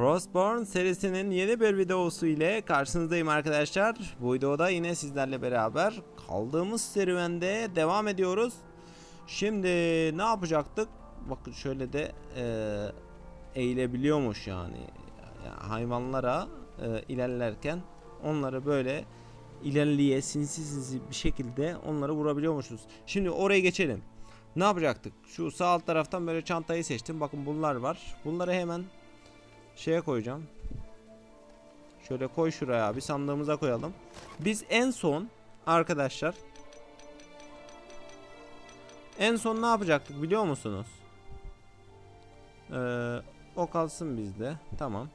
Frostborn serisinin yeni bir videosu ile karşınızdayım arkadaşlar. Bu videoda yine sizlerle beraber kaldığımız serüvende devam ediyoruz. Şimdi ne yapacaktık? Bakın şöyle de e, eğilebiliyormuş yani. Yani hayvanlara e, ilerlerken onları böyle ilerliye sinsi sinsi bir şekilde onları vurabiliyormuşuz. Şimdi oraya geçelim. Ne yapacaktık? Şu sağ alt taraftan böyle çantayı seçtim. Bakın bunlar var. Bunları hemen şeye koyacağım. Şöyle koy şuraya bir sandığımıza koyalım. Biz en son arkadaşlar en son ne yapacaktık biliyor musunuz? Ee, o kalsın bizde. Tamam.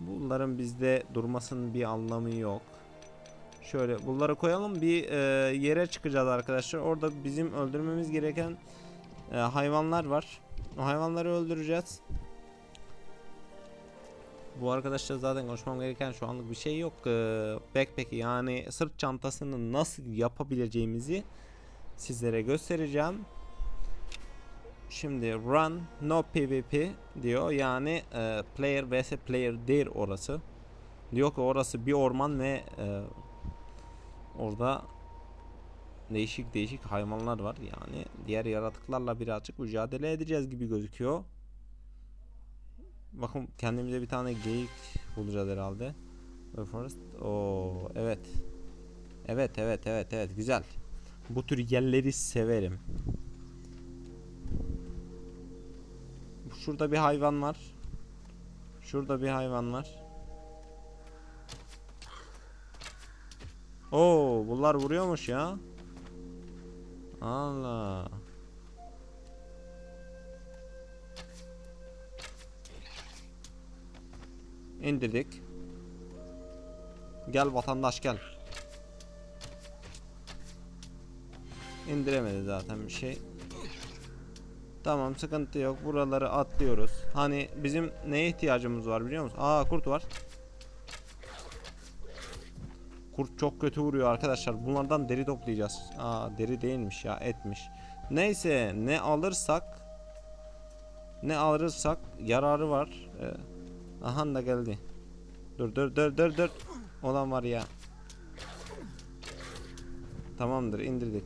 Bunların bizde durmasının bir anlamı yok. Şöyle bunları koyalım. Bir e, yere çıkacağız arkadaşlar. Orada bizim öldürmemiz gereken e, hayvanlar var. O hayvanları öldüreceğiz. Bu arkadaşlar zaten konuşmam gereken şu anlık bir şey yok. Ee, backpack yani sırt çantasını nasıl yapabileceğimizi sizlere göstereceğim. Şimdi run no pvp diyor yani e, player vs player değil orası. Diyor ki orası bir orman ve e, orada değişik değişik hayvanlar var yani diğer yaratıklarla birazcık mücadele edeceğiz gibi gözüküyor. Bakın kendimize bir tane geyik bulacağız herhalde. Forest. Oo evet. Evet evet evet evet güzel. Bu tür yerleri severim. Şurada bir hayvan var. Şurada bir hayvan var. Oo bunlar vuruyormuş ya. Allah. İndirdik. Gel vatandaş gel. İndiremedi zaten bir şey. Tamam sıkıntı yok. Buraları atlıyoruz. Hani bizim neye ihtiyacımız var biliyor musun? Aa kurt var. Kurt çok kötü vuruyor arkadaşlar. Bunlardan deri toplayacağız. Aa deri değilmiş ya etmiş. Neyse ne alırsak ne alırsak yararı var. Ee, Aha da geldi. Dur dur dur dur dur. Olan var ya. Tamamdır indirdik.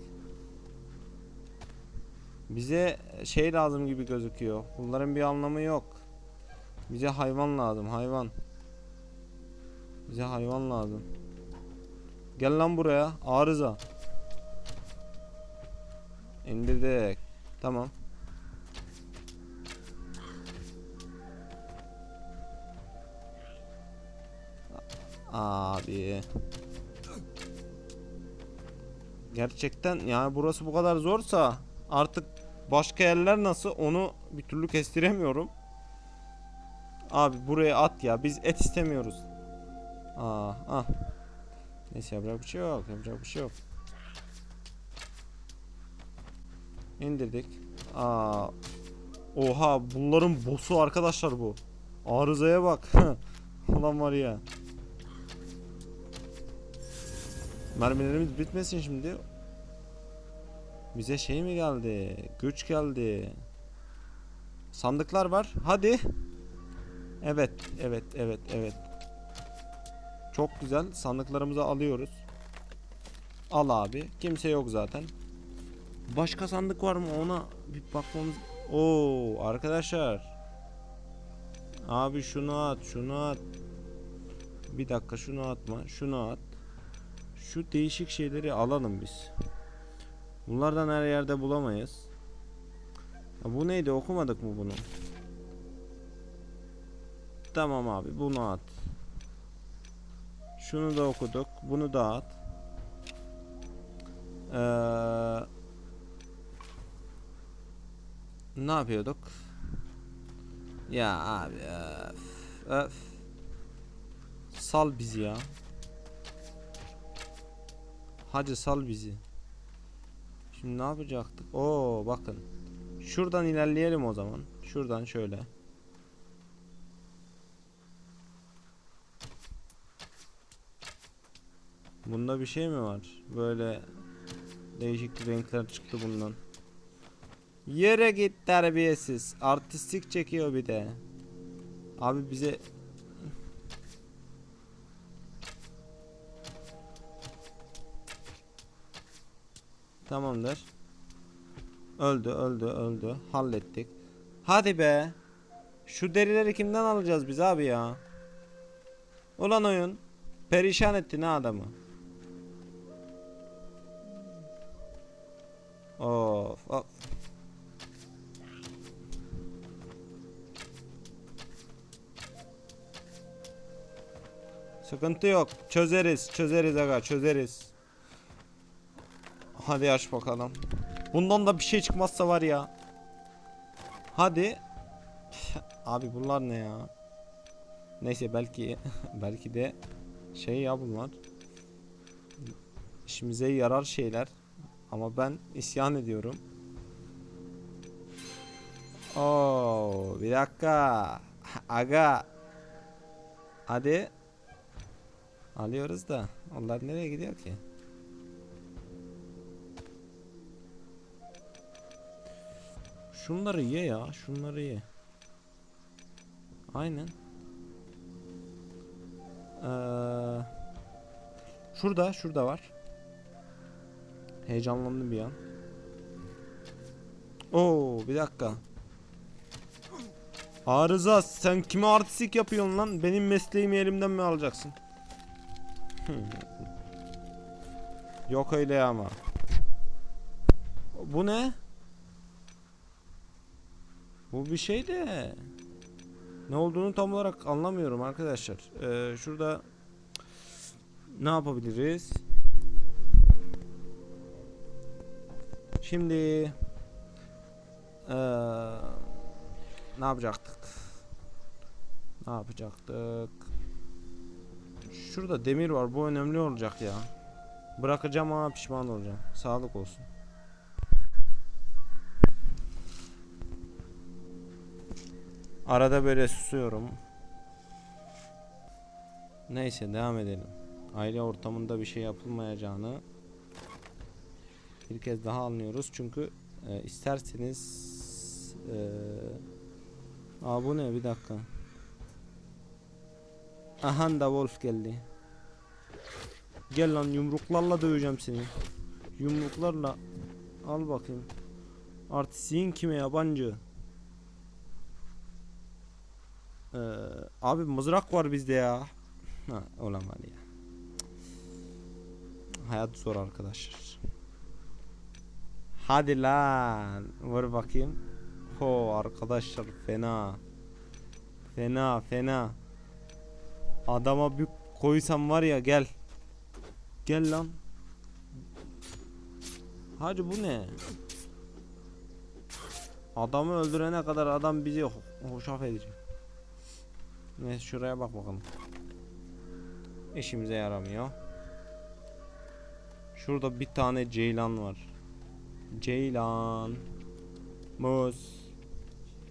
Bize şey lazım gibi gözüküyor. Bunların bir anlamı yok. Bize hayvan lazım hayvan. Bize hayvan lazım. Gel lan buraya arıza. İndirdik. Tamam. Abi. Gerçekten yani burası bu kadar zorsa artık başka yerler nasıl onu bir türlü kestiremiyorum. Abi buraya at ya biz et istemiyoruz. Aa, ah. Neyse yapacak bir şey yok yapacak bir şey yok. İndirdik. Aa. Oha bunların boss'u arkadaşlar bu. Arızaya bak. Ulan var ya. Mermilerimiz bitmesin şimdi. Bize şey mi geldi? Güç geldi. Sandıklar var. Hadi. Evet, evet, evet, evet. Çok güzel. Sandıklarımızı alıyoruz. Al abi. Kimse yok zaten. Başka sandık var mı? Ona bir bakmamız. Oo, arkadaşlar. Abi şunu at, şunu at. Bir dakika şunu atma. Şunu at. Şu değişik şeyleri alalım biz. Bunlardan her yerde bulamayız. Ya bu neydi okumadık mı bunu? Tamam abi bunu at. Şunu da okuduk. Bunu da at. Ee, ne yapıyorduk? Ya abi öf, öf. Sal bizi ya. Hadi sal bizi. Şimdi ne yapacaktık? Oo bakın. Şuradan ilerleyelim o zaman. Şuradan şöyle. Bunda bir şey mi var? Böyle değişik renkler çıktı bundan. Yere git terbiyesiz. Artistik çekiyor bir de. Abi bize Tamamdır. Öldü, öldü, öldü. Hallettik. Hadi be. Şu derileri kimden alacağız biz abi ya? Ulan oyun. Perişan etti ne adamı. Of, of. Sıkıntı yok. Çözeriz, çözeriz aga, çözeriz. Hadi aç bakalım. Bundan da bir şey çıkmazsa var ya. Hadi. Abi bunlar ne ya? Neyse belki belki de şey ya bunlar. İşimize yarar şeyler. Ama ben isyan ediyorum. Oo, bir dakika. Aga. Hadi. Alıyoruz da. Onlar nereye gidiyor ki? Şunları ye ya, şunları ye. Aynen. Ee, şurada, şurada var. Heyecanlandım bir an. Oo, bir dakika. Arıza, sen kime artistik yapıyorsun lan? Benim mesleğimi elimden mi alacaksın? Yok öyle ama. Bu ne? Bu bir şey de ne olduğunu tam olarak anlamıyorum arkadaşlar. Ee, şurada ne yapabiliriz? Şimdi ee, ne yapacaktık? Ne yapacaktık? Şurada demir var. Bu önemli olacak ya. Bırakacağım ama pişman olacağım. Sağlık olsun. Arada böyle susuyorum. Neyse devam edelim. Aile ortamında bir şey yapılmayacağını bir kez daha anlıyoruz. Çünkü e, isterseniz e, Aa bu ne bir dakika. Aha da Wolf geldi. Gel lan yumruklarla döveceğim seni. Yumruklarla al bakayım. Artistliğin kime yabancı? Ee, abi mızrak var bizde ya. Ha, olamadı ya. Hayat zor arkadaşlar. Hadi lan. Vur bakayım. Ho arkadaşlar fena. Fena fena. Adama bir koysam var ya gel. Gel lan. Hacı bu ne? Adamı öldürene kadar adam bizi ho- hoşaf edecek. Neyse şuraya bak bakalım. İşimize yaramıyor. Şurada bir tane ceylan var. Ceylan. Muz.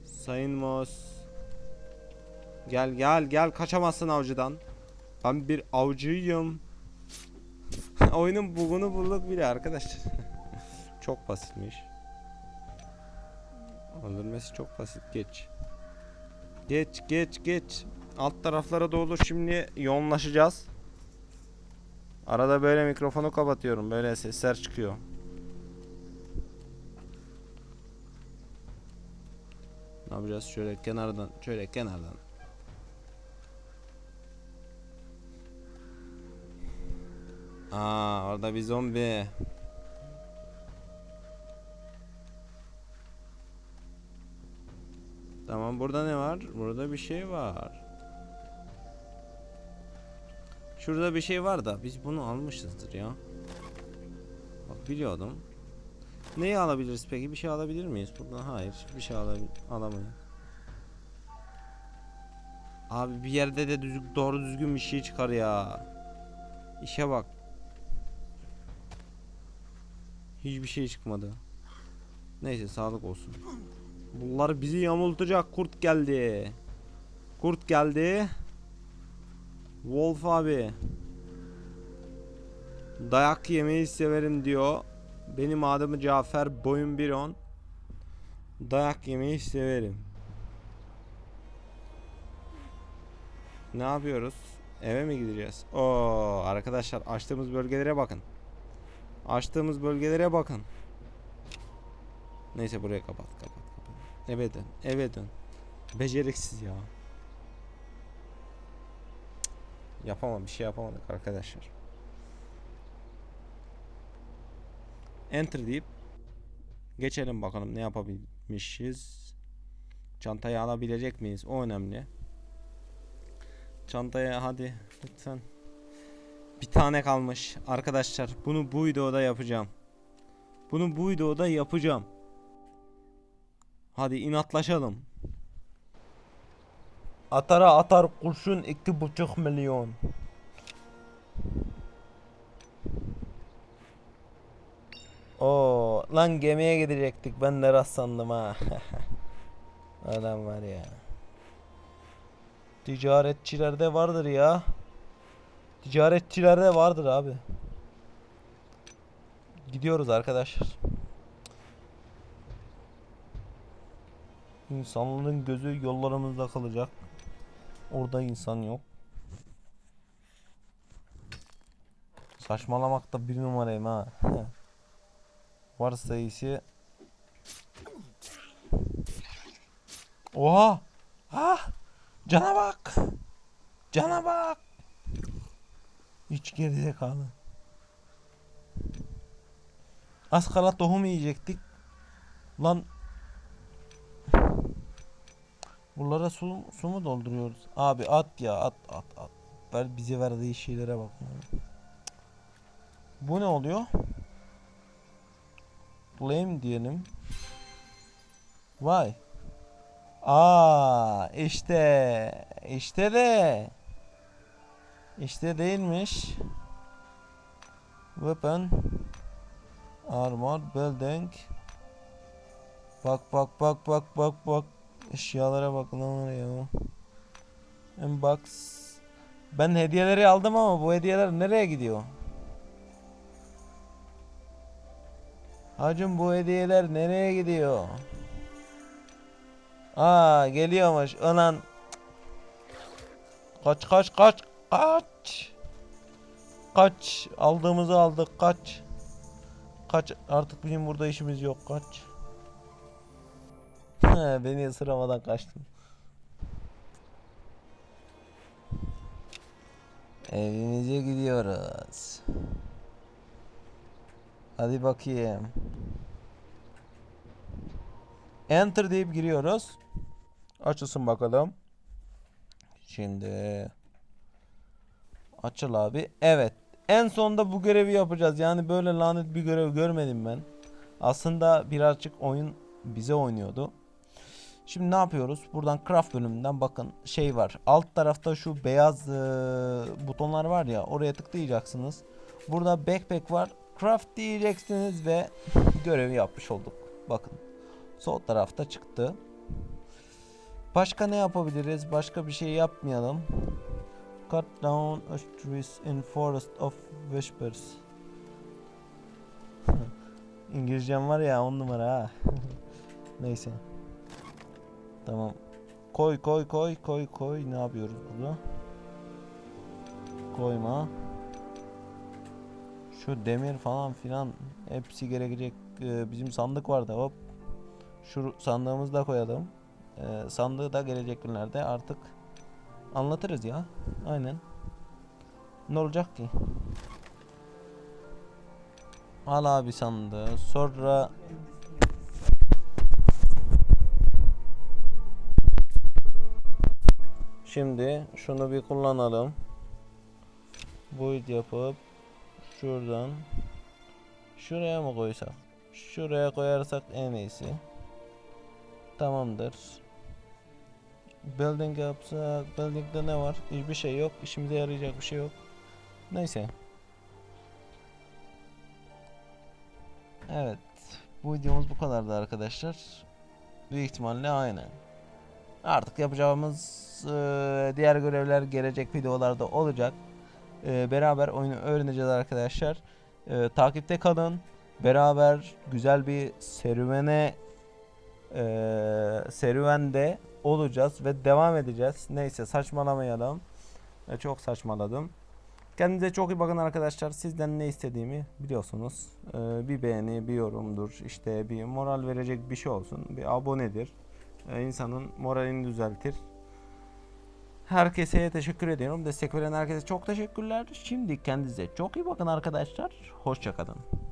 Sayın Muz. Gel gel gel kaçamazsın avcıdan. Ben bir avcıyım. Oyunun bugunu bulduk bile arkadaşlar. çok basitmiş. Öldürmesi çok basit. Geç. Geç geç geç. Alt taraflara doğru şimdi yoğunlaşacağız. Arada böyle mikrofonu kapatıyorum. Böyle sesler çıkıyor. Ne yapacağız? Şöyle kenardan, şöyle kenardan. Aa, orada bir zombi. Tamam burada ne var? Burada bir şey var. Şurada bir şey var da biz bunu almışızdır ya. Bak biliyordum. Neyi alabiliriz peki? Bir şey alabilir miyiz buradan? Hayır, bir şey alamayız. Abi bir yerde de düzgün, doğru düzgün bir şey çıkar ya. İşe bak. Hiçbir şey çıkmadı. Neyse sağlık olsun. Bunlar bizi yamultacak kurt geldi. Kurt geldi. Wolf abi. Dayak yemeyi severim diyor. Benim adım Cafer boyum 1.10. Dayak yemeyi severim. Ne yapıyoruz? Eve mi gideceğiz? Oo arkadaşlar açtığımız bölgelere bakın. Açtığımız bölgelere bakın. Neyse buraya kapat kapat. Eve dön eve dön. Beceriksiz ya. Cık, Yapamam bir şey yapamadık arkadaşlar. Enter deyip geçelim bakalım ne yapabilmişiz. Çantayı alabilecek miyiz? O önemli. Çantaya hadi lütfen. Bir tane kalmış arkadaşlar. Bunu bu videoda yapacağım. Bunu bu videoda yapacağım. Hadi inatlaşalım. Atara atar kurşun iki buçuk milyon. Oo, lan gemiye gidecektik. Ben de rastlandım ha. Adam var ya. Ticaretçilerde vardır ya. Ticaretçilerde vardır abi. Gidiyoruz arkadaşlar. İnsanların gözü yollarımızda kalacak. Orada insan yok. Saçmalamakta bir numarayım ha. Varsa iyisi. Oha! Ah! Cana bak! Cana bak! Hiç gerizekalı. Az kala tohum yiyecektik. Lan Buralara su, su mu dolduruyoruz? Abi at ya at at at. Ver bize verdiği şeylere bak. Bu ne oluyor? Blame diyelim. Vay. Aa işte işte de işte değilmiş. Weapon Armor Building Bak bak bak bak bak bak Eşyalara bak lan oraya. Inbox Ben hediyeleri aldım ama bu hediyeler nereye gidiyor? Hacım bu hediyeler nereye gidiyor? Aa geliyormuş. Ulan. Kaç kaç kaç kaç. Kaç. Aldığımızı aldık. Kaç. Kaç. Artık bizim burada işimiz yok. Kaç Beni ısıramadan kaçtın Evimize gidiyoruz Hadi bakayım Enter deyip giriyoruz. Açılsın bakalım. Şimdi açıl abi. Evet. En sonunda bu görevi yapacağız. Yani böyle lanet bir görev görmedim ben. Aslında birazcık oyun bize oynuyordu. Şimdi ne yapıyoruz? Buradan craft bölümünden bakın şey var. Alt tarafta şu beyaz e, butonlar var ya oraya tıklayacaksınız. Burada backpack var. Craft diyeceksiniz ve görevi yapmış olduk. Bakın. Sol tarafta çıktı. Başka ne yapabiliriz? Başka bir şey yapmayalım. Cut down a trees in forest of whispers. İngilizcem var ya on numara ha. Neyse. Tamam. Koy koy koy koy koy. Ne yapıyoruz burada? Koyma. Şu demir falan filan hepsi gerekecek. Ee, bizim sandık vardı. Hop şu sandığımızı da koyalım. Ee, sandığı da gelecek günlerde artık anlatırız ya. Aynen. Ne olacak ki? Al abi sandığı. Sonra Şimdi şunu bir kullanalım. Boyut yapıp şuradan şuraya mı koysak? Şuraya koyarsak en iyisi. Tamamdır. Building yapsak, building'de ne var? Hiçbir şey yok. İşimize yarayacak bir şey yok. Neyse. Evet. Bu videomuz bu kadardı arkadaşlar. Büyük ihtimalle aynı. Artık yapacağımız eee, diğer görevler gelecek videolarda olacak. Eee, beraber oyunu öğreneceğiz arkadaşlar. Eee, takipte kalın. Beraber güzel bir serüvene eee serüvende olacağız ve devam edeceğiz. Neyse saçmalamayalım. Ve çok saçmaladım. Kendinize çok iyi bakın arkadaşlar. Sizden ne istediğimi biliyorsunuz. Ee, bir beğeni, bir yorumdur. işte bir moral verecek bir şey olsun. Bir abonedir. Ee, insanın moralini düzeltir. Herkese teşekkür ediyorum. Destek veren herkese çok teşekkürler. Şimdi kendinize çok iyi bakın arkadaşlar. Hoşçakalın.